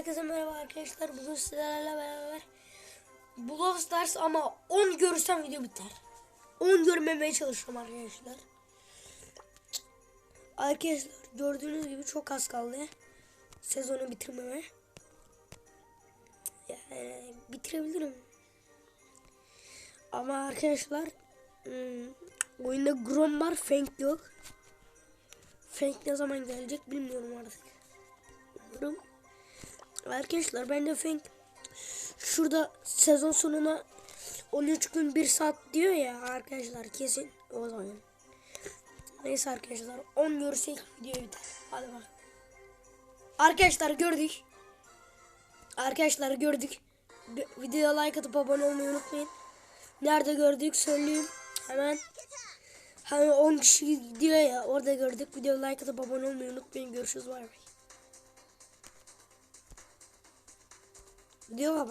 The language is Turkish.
herkese merhaba arkadaşlar. Bugün sizlerle beraber Brawl Stars ama 10 görürsem video biter. 10 görmemeye çalışıyorum arkadaşlar. Arkadaşlar gördüğünüz gibi çok az kaldı. Sezonu bitirmeme. Yani bitirebilirim. Ama arkadaşlar hmm, oyunda Grom var, Fang yok. Fang ne zaman gelecek bilmiyorum artık. Arkadaşlar ben de Feng şurada sezon sonuna 13 gün 1 saat diyor ya arkadaşlar kesin o zaman. Neyse arkadaşlar 10 görsek video biter. Hadi bak. Arkadaşlar gördük. Arkadaşlar gördük. Videoya like atıp abone olmayı unutmayın. Nerede gördük söyleyeyim. Hemen. Hani 10 kişi gidiyor ya orada gördük. Videoya like atıp abone olmayı unutmayın. Görüşürüz. Bay bay. Video baba.